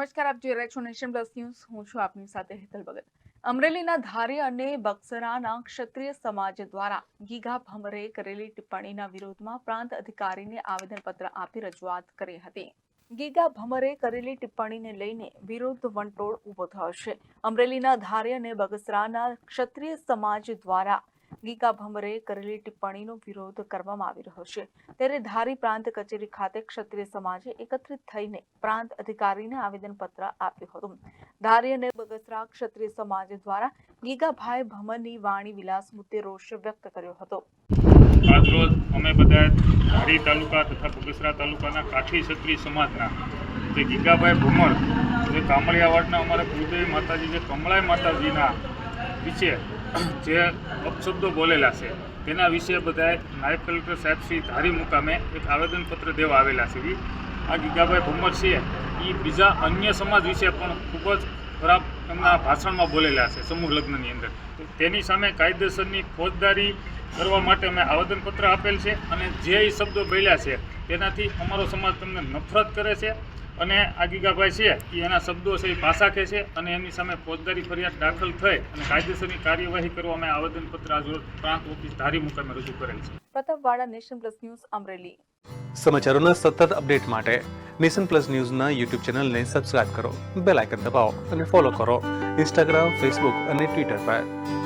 નમસ્કાર, આપ જોઈ રહ્યા છો નેશન પ્લસ ન્યૂઝ. હું છું આપની સાથે હેતલ ભગત. અમરેલીના ધારી અને બક્સરાના ક્ષત્રિય સમાજ દ્વારા ગીગા ભમરે કરેલી ટિપ્પણીના વિરોધમાં પ્રાંત અધિકારીને આવેદનપત્ર આપી રજૂઆત કરી હતી. ગીગા ભમરે કરેલી ટિપ્પણીને લઈને વિરોધ વંટોળ ઊભો થયો છે. અમરેલીના ધારી અને બગસરાના ક્ષત્રિય સમાજ દ્વારા ગીગા ભમરે કરેલી ટિપ્પણીનો વિરોધ કરવામાં આવી રહ્યો છે. ત્યારે ધારી પ્રાંત કચેરી ખાતે ક્ષત્રિય સમાજે એકત્રિત થઈને પ્રાંત અધિકારીને આવેદનપત્ર આપ્યું હતું. ધારી અને બગસરા ક્ષત્રિય સમાજ દ્વારા ગીગાભાઈ ભમરની વાણી વિલાસ મુદ્દે રોષ વ્યક્ત કર્યો હતો. આજરોજ અમે બધા ધારી તાલુકા તથા બગસરા તાલુકાના કાઠી ક્ષત્રિય સમાજના જે ગીગાભાઈ ભમર, જે કામળિયાવાડના અમારા કુલદેવી માતાજી, જે કમળાઈ માતાજીના વિશે જે અપશબ્દો બોલેલા છે, તેના વિશે બધાએ નાયબ કલેક્ટર સાહેબ શ્રી ધારી મુકામે એક આવેદનપત્ર દેવા આવેલા છે. આ ગીગાભાઈ ભુમર છે. એ બીજા અન્ય સમાજ વિશે પણ ખૂબ જ ખરાબ એમના ભાષણમાં બોલેલા છે, સમૂહ લગ્નની અંદર. તેની સામે કાયદેસરની ફોજદારી કરવા માટે અમે આવેદનપત્ર આપેલ છે અને જે શબ્દો બોલ્યા છે, તેનાથી અમારો સમાજ તમને નફરત કરે છે. અને આ ગીગાભાઈ છે એ એના શબ્દો છે એ પાસાખે છે અને એમની સામે ફોજદારી ફરિયાદ દાખલ થઈ અને કાયદેસરની કાર્યવાહી કરવા અમે આવેદનપત્ર આજ પ્રાંત ઓફિસ ધારી મુકામે રજૂ કરેલ છે. Pratapwada nation plus news Amreli. સમાચારોના સતત અપડેટ માટે નેશન પ્લસ ન્યૂઝના યુટ્યુબ ચેનલને સબસ્ક્રાઇબ કરો બેલ આઇકન દબાવો અને ફોલો કરો. ઇન્સ્ટાગ્રામ ફેસબુક અને ટ્વિટર પર.